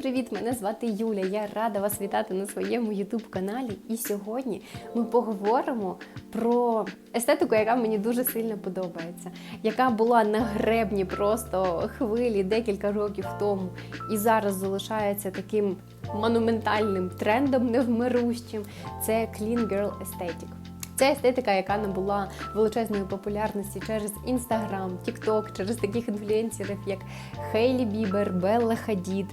привіт! Мене звати Юля. Я рада вас вітати на своєму youtube каналі. І сьогодні ми поговоримо про естетику, яка мені дуже сильно подобається, яка була на гребні просто хвилі декілька років тому, і зараз залишається таким монументальним трендом невмирущим. Це Clean Girl Aesthetic. Це естетика, яка набула величезної популярності через Інстаграм, Тікток, через таких інфлюенсерів, як Хейлі Бібер, Белла Хадід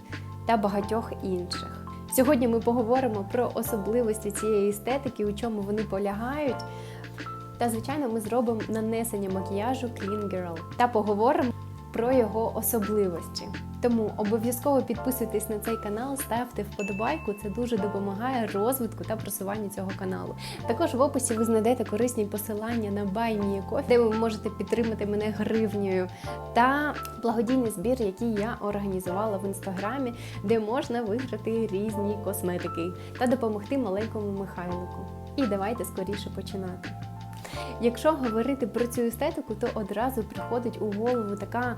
та багатьох інших. Сьогодні ми поговоримо про особливості цієї естетики, у чому вони полягають. Та, звичайно, ми зробимо нанесення макіяжу Clean Girl та поговоримо про його особливості. Тому обов'язково підписуйтесь на цей канал, ставте вподобайку. Це дуже допомагає розвитку та просуванню цього каналу. Також в описі ви знайдете корисні посилання на BuyMeACoffee, де ви можете підтримати мене гривнею, та благодійний збір, який я організувала в інстаграмі, де можна виграти різні косметики та допомогти маленькому Михайлику. І давайте скоріше починати. Якщо говорити про цю естетику, то одразу приходить у голову така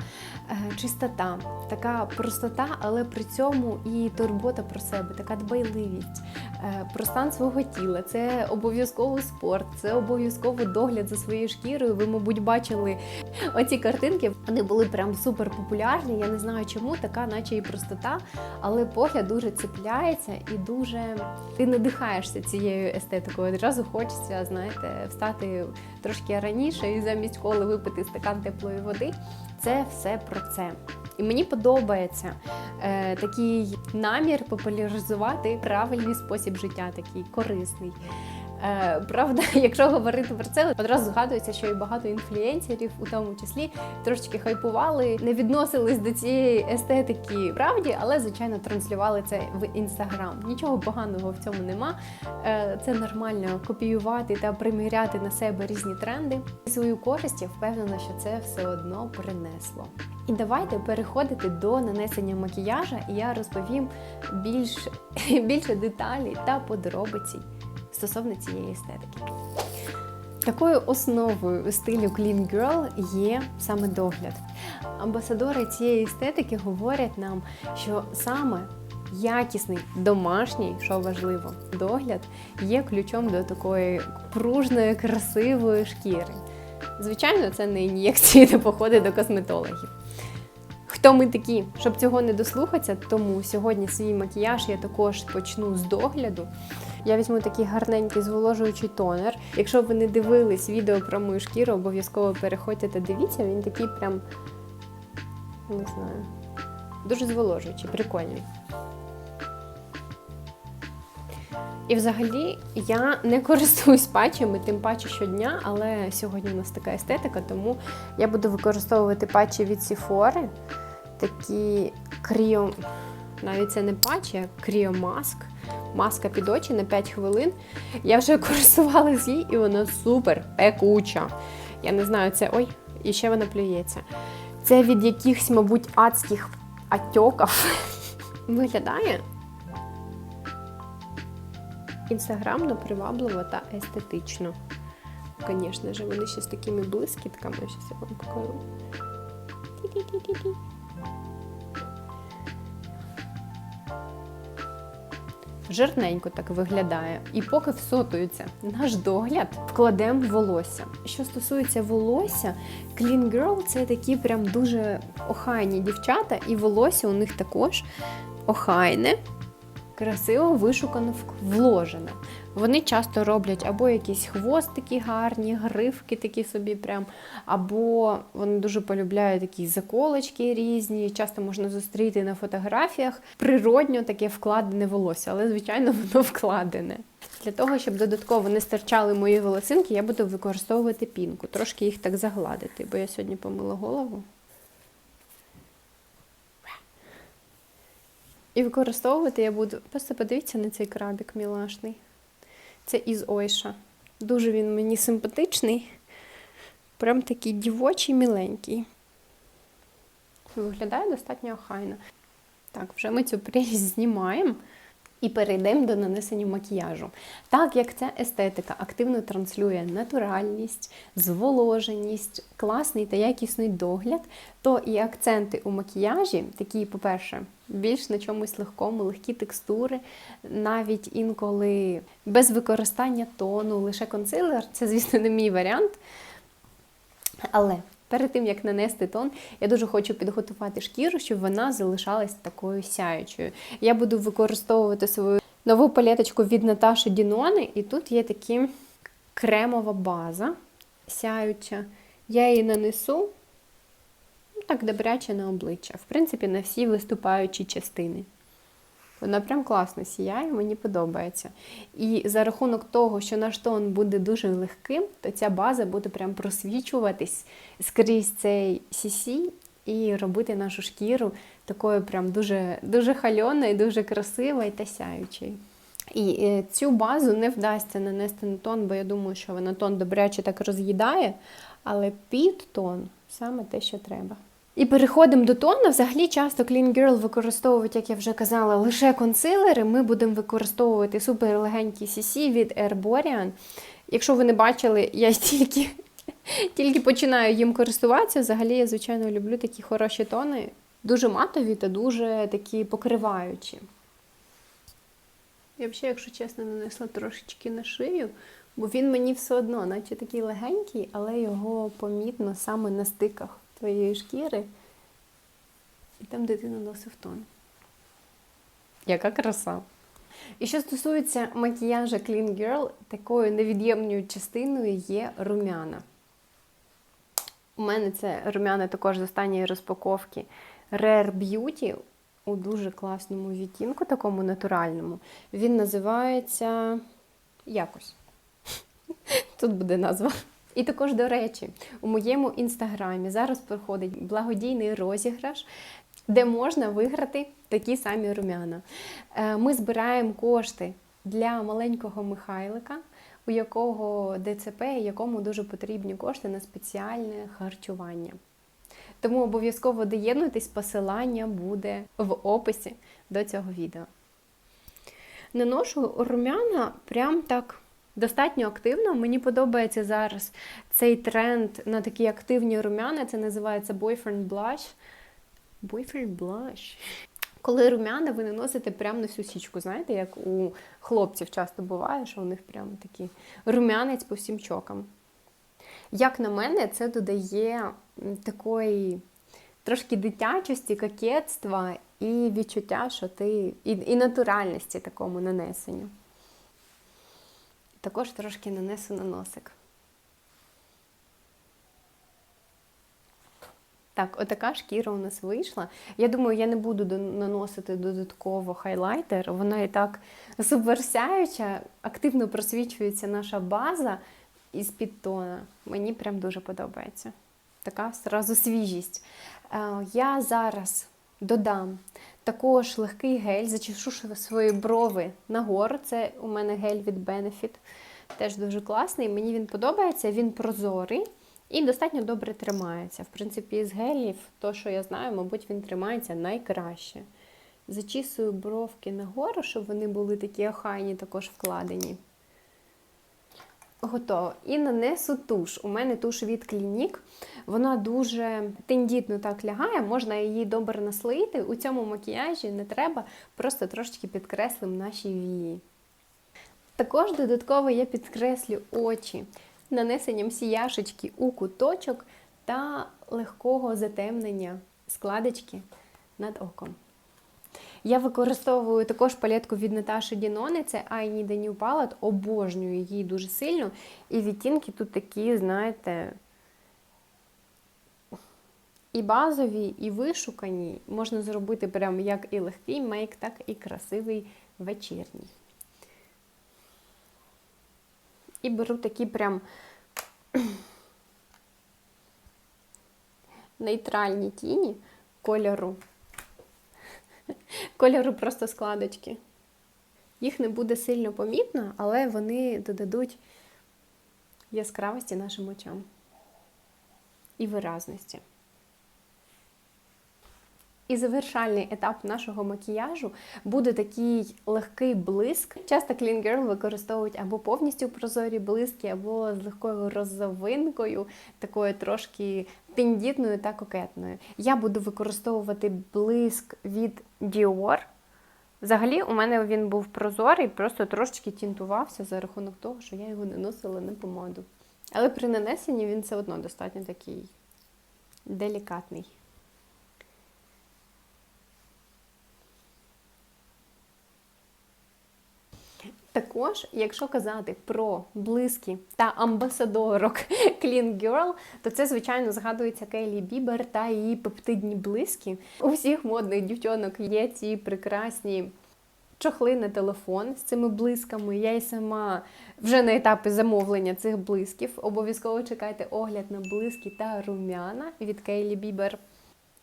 е, чистота, така простота, але при цьому і турбота про себе, така дбайливість, е, про стан свого тіла. Це обов'язково спорт, це обов'язково догляд за своєю шкірою. Ви, мабуть, бачили оці картинки. Вони були прям супер популярні. Я не знаю чому, така, наче і простота, але погляд дуже цепляється і дуже ти надихаєшся цією естетикою. Одразу хочеться, знаєте, встати трошки раніше і замість коли випити стакан теплої води. Це все про це. І мені подобається е, такий намір популяризувати правильний спосіб життя, такий корисний. Е, правда, якщо говорити про це, одразу згадується, що і багато інфлюенсерів, у тому числі, трошечки хайпували, не відносились до цієї естетики правді, але звичайно транслювали це в інстаграм. Нічого поганого в цьому нема. Е, це нормально копіювати та приміряти на себе різні тренди. Свою користь я впевнена, що це все одно принесло. І давайте переходити до нанесення макіяжа, і я розповім більш, більше деталей та подробиці стосовно цієї естетики. Такою основою стилю Clean Girl є саме догляд. Амбасадори цієї естетики говорять нам, що саме якісний домашній, що важливо, догляд є ключом до такої пружної, красивої шкіри. Звичайно, це не ін'єкції та походи до косметологів. Хто ми такі, щоб цього не дослухатися, тому сьогодні свій макіяж я також почну з догляду. Я візьму такий гарненький зволожуючий тонер. Якщо ви не дивились відео про мою шкіру, обов'язково переходьте та дивіться, він такий прям, не знаю, дуже зволожуючий, прикольний. І взагалі я не користуюсь патчами, тим паче щодня, але сьогодні у нас така естетика, тому я буду використовувати патчі від Sephora, такі кріо, навіть це не патчі, а кріомаск. Маска під очі на 5 хвилин. Я вже користувалась їй, і вона супер пекуча. Я не знаю, це ой, і ще вона плюється. Це від якихось, мабуть, адських атьоків виглядає інстаграмно, привабливо та естетично. Звісно ж, вони ще з такими блискітками. Зараз я вам покажу. Жирненько так виглядає. І поки всотується наш догляд, вкладемо волосся. Що стосується волосся, Clean Girl це такі прям дуже охайні дівчата, і волосся у них також охайне, красиво вишукано вложене. Вони часто роблять або якісь хвостики гарні, гривки такі собі прям, або вони дуже полюбляють такі заколочки різні. Часто можна зустріти на фотографіях природньо таке вкладене волосся, але, звичайно, воно вкладене. Для того, щоб додатково не стирчали мої волосинки, я буду використовувати пінку, трошки їх так загладити, бо я сьогодні помила голову. І використовувати я буду. Просто подивіться на цей крабик мілашний. Це із Ойша. Дуже він мені симпатичний. Прям такий дівочий, міленький. Виглядає достатньо охайно. Так, вже ми цю прелість знімаємо. І перейдемо до нанесення макіяжу. Так як ця естетика активно транслює натуральність, зволоженість, класний та якісний догляд, то і акценти у макіяжі, такі, по-перше, більш на чомусь легкому, легкі текстури, навіть інколи без використання тону, лише консилер це, звісно, не мій варіант. Але перед тим як нанести тон, я дуже хочу підготувати шкіру, щоб вона залишалась такою сяючою. Я буду використовувати свою нову палеточку від Наташі Дінони, і тут є такі кремова база сяюча. Я її нанесу ну, так добряче на обличчя. В принципі, на всі виступаючі частини. Вона прям класно сіяє, мені подобається. І за рахунок того, що наш тон буде дуже легким, то ця база буде прям просвічуватись скрізь цей CC і робити нашу шкіру такою прям дуже дуже хальоною, дуже красивою та сяючою. І е, цю базу не вдасться нанести на тон, бо я думаю, що вона тон добряче так роз'їдає, але під тон саме те, що треба. І переходимо до тону. Взагалі часто Clean Girl використовують, як я вже казала, лише консилери. Ми будемо використовувати супер легенький CC від Airborean. Якщо ви не бачили, я тільки, тільки починаю їм користуватися. Взагалі, я, звичайно, люблю такі хороші тони, дуже матові та дуже такі покриваючі. Я взагалі, якщо чесно, нанесла трошечки на шию, бо він мені все одно, наче такий легенький, але його помітно саме на стиках твоєї шкіри. І там дитина носив тон. Яка краса. І що стосується макіяжа Clean Girl, такою невід'ємною частиною є румяна. У мене це румяна також з останньої розпаковки Rare Beauty у дуже класному відтінку, такому натуральному. Він називається якось. Тут буде назва. І також, до речі, у моєму інстаграмі зараз проходить благодійний розіграш, де можна виграти такі самі румяна. Е, ми збираємо кошти для маленького Михайлика, у якого ДЦП, якому дуже потрібні кошти на спеціальне харчування. Тому обов'язково доєднуйтесь, посилання буде в описі до цього відео. Наношу румяна прям так достатньо активно. Мені подобається зараз цей тренд на такі активні румяна. Це називається Boyfriend Blush. Boyfriend Blush. Коли румяна ви наносите прямо на всю січку, знаєте, як у хлопців часто буває, що у них прямо такий румянець по всім чокам. Як на мене, це додає такої трошки дитячості, кокетства і відчуття, що ти і, і натуральності такому нанесенню. Також трошки нанесу на носик. Так, отака шкіра у нас вийшла. Я думаю, я не буду наносити додатково хайлайтер. Вона і так суперсяюча, активно просвічується наша база із підтона. Мені прям дуже подобається. Така сразу свіжість. Е, я зараз додам також легкий гель, зачешу свої брови нагору. Це у мене гель від Benefit. Теж дуже класний. Мені він подобається, він прозорий і достатньо добре тримається. В принципі, з гелів, то, що я знаю, мабуть, він тримається найкраще. Зачісую бровки нагору, щоб вони були такі охайні, також вкладені. Готово. І нанесу туш. У мене туш від Клінік. Вона дуже тендітно так лягає, можна її добре наслоїти. У цьому макіяжі не треба, просто трошечки підкреслимо наші вії. Також додатково я підкреслю очі нанесенням сіяшечки у куточок та легкого затемнення складочки над оком. Я використовую також палетку від Наташі Дінони, це I Need a New Palette, обожнюю її дуже сильно. І відтінки тут такі, знаєте, і базові, і вишукані. Можна зробити прям як і легкий мейк, так і красивий вечірній. І беру такі прям нейтральні тіні кольору кольору просто складочки. Їх не буде сильно помітно, але вони додадуть яскравості нашим очам і виразності. І завершальний етап нашого макіяжу буде такий легкий блиск. Часто Clean Girl використовують або повністю прозорі блиски, або з легкою розовинкою, такою трошки тендітною та кокетною. Я буду використовувати блиск від Dior. Взагалі, у мене він був прозорий, просто трошечки тінтувався за рахунок того, що я його наносила на помаду. Але при нанесенні він все одно достатньо такий делікатний. Також, якщо казати про блиски та амбасадорок Clean Girl, то це, звичайно, згадується Кейлі Бібер та її пептидні блиски. У всіх модних дівчонок є ці прекрасні чохли на телефон з цими блисками. Я й сама вже на етапі замовлення цих блисків. Обов'язково чекайте огляд на блиски та рум'яна від Кейлі Бібер.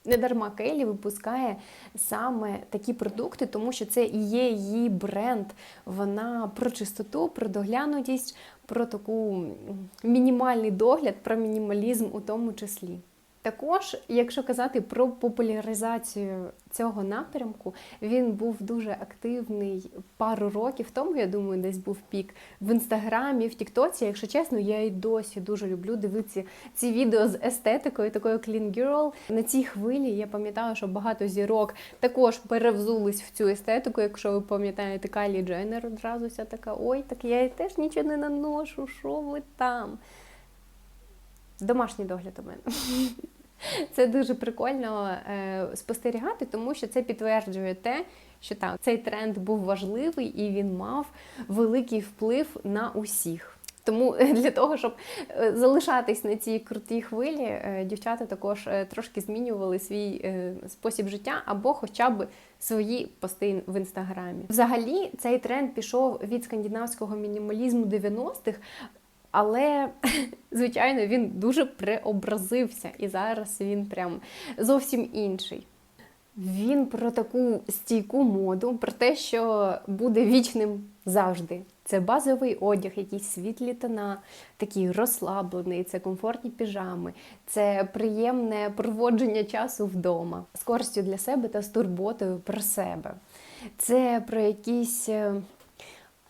Недарма Кейлі випускає саме такі продукти, тому що це і є її бренд. Вона про чистоту, про доглянутість, про таку мінімальний догляд, про мінімалізм у тому числі. Також, якщо казати про популяризацію цього напрямку, він був дуже активний пару років тому, я думаю, десь був пік в інстаграмі, в Тіктоці. Якщо чесно, я і досі дуже люблю дивитися ці відео з естетикою, такою clean girl. На цій хвилі я пам'ятаю, що багато зірок також перевзулись в цю естетику. Якщо ви пам'ятаєте, Кайлі Дженнер одразу вся така: ой, так я теж нічого не наношу, що ви там? Домашній догляд у мене. Це дуже прикольно е, спостерігати, тому що це підтверджує те, що так, цей тренд був важливий і він мав великий вплив на усіх. Тому для того, щоб е, залишатись на цій крутій хвилі, е, дівчата також е, трошки змінювали свій е, спосіб життя або хоча б свої пости в інстаграмі. Взагалі, цей тренд пішов від скандинавського мінімалізму 90-х. Але, звичайно, він дуже преобразився, і зараз він прям зовсім інший. Він про таку стійку моду, про те, що буде вічним завжди. Це базовий одяг, якісь світлі тона, такий розслаблений, це комфортні піжами, це приємне проводження часу вдома, з користю для себе та з турботою про себе. Це про якісь е,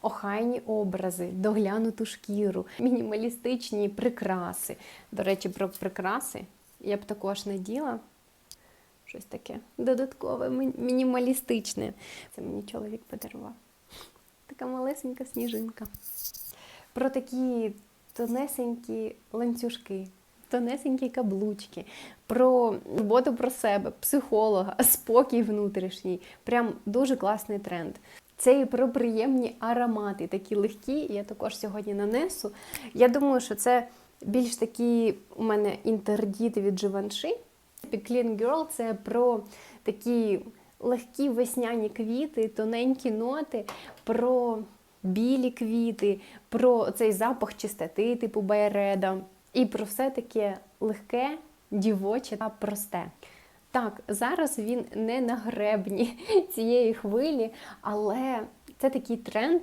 охайні образи, доглянуту шкіру, мінімалістичні прикраси. До речі, про прикраси я б також наділа щось таке додаткове, мінімалістичне. Це мені чоловік подарував. Така малесенька сніжинка. Про такі тонесенькі ланцюжки. Тонесенькі каблучки, про роботу про себе, психолога, спокій внутрішній. Прям дуже класний тренд. Це і про приємні аромати, такі легкі. Я також сьогодні нанесу. Я думаю, що це більш такі у мене інтердіти від Givenchy. Clean Girl це про такі легкі весняні квіти, тоненькі ноти, про білі квіти, про цей запах чистоти, типу байреда, і про все таке легке, дівоче та просте. Так, зараз він не на гребні цієї хвилі, але це такий тренд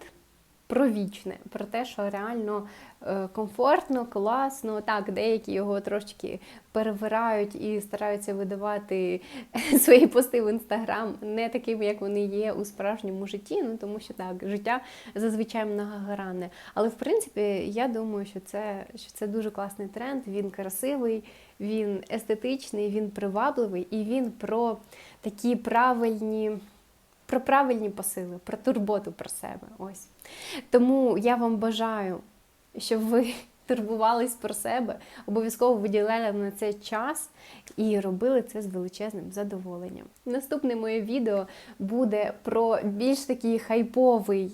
про вічне, про те, що реально е, комфортно, класно. Так, деякі його трошки перевирають і стараються видавати свої пости в інстаграм не такими, як вони є у справжньому житті. Ну тому що так, життя зазвичай многогранне. Але в принципі, я думаю, що це, що це дуже класний тренд. Він красивий, він естетичний, він привабливий і він про такі правильні. Про правильні посили, про турботу про себе. Ось. Тому я вам бажаю, щоб ви турбувались про себе, обов'язково виділяли на це час і робили це з величезним задоволенням. Наступне моє відео буде про більш такий хайповий.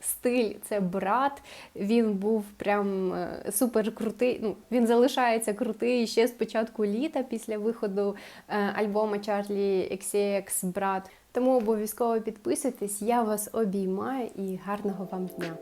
Стиль це брат. Він був прям е, супер крутий. Ну, він залишається крутий ще з початку літа після виходу е, альбома Чарлі XCX Брат. Тому обов'язково підписуйтесь. Я вас обіймаю і гарного вам дня.